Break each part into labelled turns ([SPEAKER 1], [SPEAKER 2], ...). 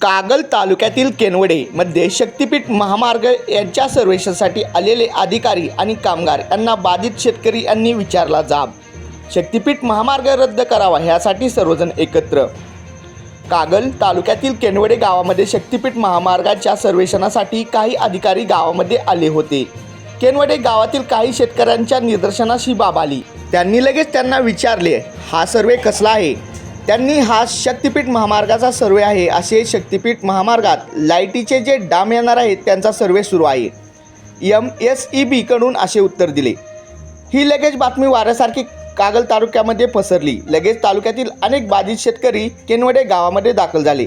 [SPEAKER 1] कागल तालुक्यातील केनवडे मध्ये शक्तिपीठ महामार्ग यांच्या सर्वेक्षणासाठी आलेले अधिकारी आणि कामगार यांना बाधित शेतकरी यांनी विचारला जाब. शक्तिपीठ महामार्ग रद्द करावा ह्यासाठी सर्वजण एकत्र. कागल तालुक्यातील केनवडे गावामध्ये शक्तिपीठ महामार्गाच्या सर्वेक्षणासाठी काही अधिकारी गावामध्ये आले होते. केनवडे गावातील काही शेतकऱ्यांच्या निदर्शनास ही बाब आली. त्यांनी लगेच त्यांना विचारले हा सर्वे कसला आहे? त्यांनी हा शक्तिपीठ महामार्गाचा सर्वे आहे. असे शक्तिपीठ महामार्गात लाईटीचे जे डाम येणार आहेत त्यांचा सर्वे सुरू आहे. एम एस ई बीकडून असे उत्तर दिले. ही लगेच बातमी वाऱ्यासारखी कागल तालुक्यामध्ये पसरली. लगेच तालुक्यातील अनेक बाधित शेतकरी केनवडे गावामध्ये दाखल झाले.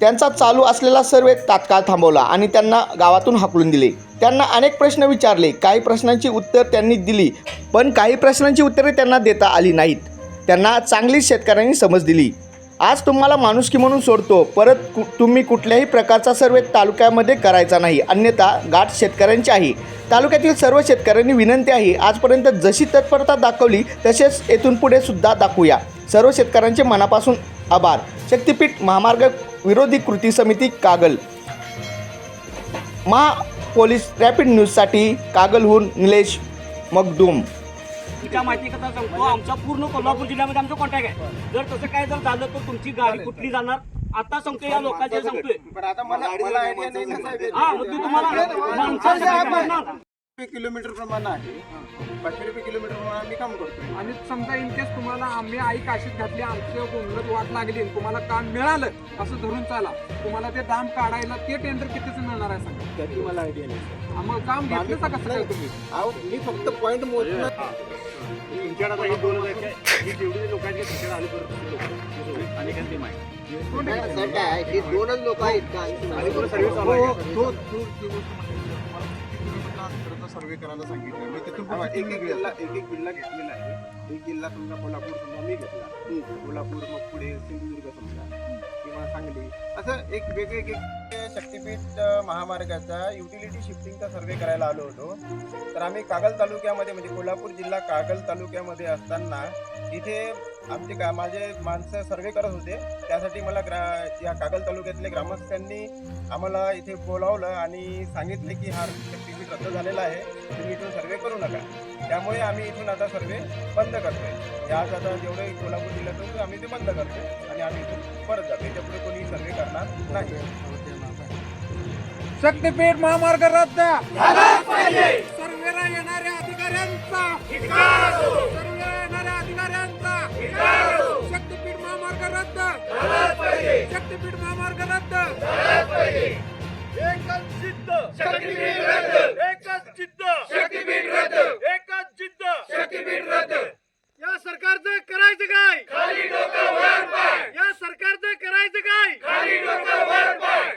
[SPEAKER 1] त्यांचा चालू असलेला सर्वे तात्काळ थांबवला आणि त्यांना गावातून हाकलून दिले. त्यांना अनेक प्रश्न विचारले. काही प्रश्नांची उत्तर त्यांनी दिली पण काही प्रश्नांची उत्तरे त्यांना देता आली नाहीत. त्यांना चांगली शेतकऱ्यांनी समज दिली. आज तुम्हाला माणुसकी म्हणून सोडतो. परत कु तुम्ही कुठल्याही प्रकारचा सर्वे तालुक्यामध्ये करायचा नाही. अन्यथा गाठ शेतकऱ्यांची आहे. तालुक्यातील सर्व शेतकऱ्यांनी विनंती आहे आजपर्यंत जशी तत्परता दाखवली तसेच येथून पुढे सुद्धा दाखवूया. सर्व शेतकऱ्यांचे मनापासून आभार. शक्तिपीठ महामार्ग विरोधी कृती समिती कागल. महा पोलीस रॅपिड न्यूजसाठी कागलहून निलेश मगदूम
[SPEAKER 2] तुमच्या माहिती कसा सांगतो आमचा पूर्ण कोल्हापूर जिल्ह्यामध्ये आमचा कॉन्टॅक्ट आहे. जर तसं काय जर झालं तर तुमची गाडी कुठली जाणार? आता सांगतोय या लोकांचे सांगतोय. हा मग तू तुम्हाला.
[SPEAKER 3] रुपये किलोमीटर प्रमाणे आहे. पाचशे रुपये किलोमीटर प्रमाणे आम्ही काम करतो.
[SPEAKER 4] आणि समजा इन केस तुम्हाला आम्ही आई काशीत घातली आमचं गोंधळात वाट लागली आणि तुम्हाला काम मिळालं असं धरून चाला. तुम्हाला ते दाम काढायला ते टेंडर कितीच मिळणार आहे सांगा?
[SPEAKER 3] त्याची मला आयडिया नाही
[SPEAKER 4] मग काम घेतलं का कसं काय तुम्ही
[SPEAKER 3] अहो, मी फक्त पॉईंट मोजलं आहे, हे दोनच लोक आहेत का? तो- अंतराचा सर्वे करायला सांगितलं. मी तिथून
[SPEAKER 5] एक एक? जिल्हा एक एक जिल्हा घेतलेला आहे. एक जिल्हा समजा कोल्हापूर समजा मी घेतला. कोल्हापूर मग पुढे सिंधुदुर्ग समजा. किंवा सांगली.
[SPEAKER 3] असं एक वेगळे एक शक्तीपीठ महामार्गाचा युटिलिटी शिफ्टिंगचा सर्वे करायला आलो होतो. तर आम्ही कागल तालुक्यामध्ये म्हणजे कोल्हापूर जिल्हा कागल तालुक्यामध्ये असताना इथे आमचे का माझे माणसं सर्वे करत होते. त्यासाठी मला ग्रा या कागल तालुक्यातल्या ग्रामस्थांनी आम्हाला इथे बोलावलं आणि सांगितले की हा शक्तीपीठ रद्द झालेला आहे. तुम्ही इथून सर्वे करू नका. त्यामुळे आम्ही इथून आता सर्वे बंद करतोय. आज आता जेवढे कोल्हापूर जिल्ह्यात होते आम्ही ते बंद करतोय आणि आम्ही इथून परत जातो याच्यापुढे कोणी सर्वे करणार नाही.
[SPEAKER 4] शक्तीपीठ महामार्ग रद्द! सर्वेला येणाऱ्या अधिकाऱ्यांचा रद्द! शक्तीपीठ महामार्ग रद्द! एकच जिद्द! शक्तीपीठ रद्द! एकच जिद्द! शक्तीपीठ रद्द! एकच जिद्द! शक्तीपीठ रद्द! या सरकारचं करायचं काय? खाली डोकं वर पाय! या सरकारचं करायचं काय? खाली डोकं वर पाय!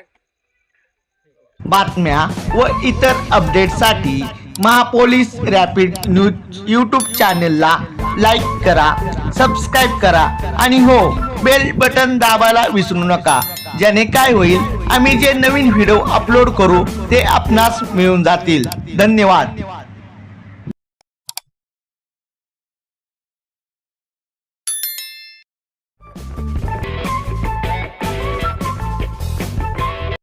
[SPEAKER 1] बातम्या व इतर अपडेटसाठी महापोलीस रॅपिड न्यूज यूट्यूब चॅनलला लाईक करा सबस्क्राईब करा आणि हो बेल बटन दाबायला विसरू नका. ज्याने काय होईल आम्ही जे नवीन व्हिडिओ अपलोड करू ते आपणास मिळून जातील. धन्यवाद.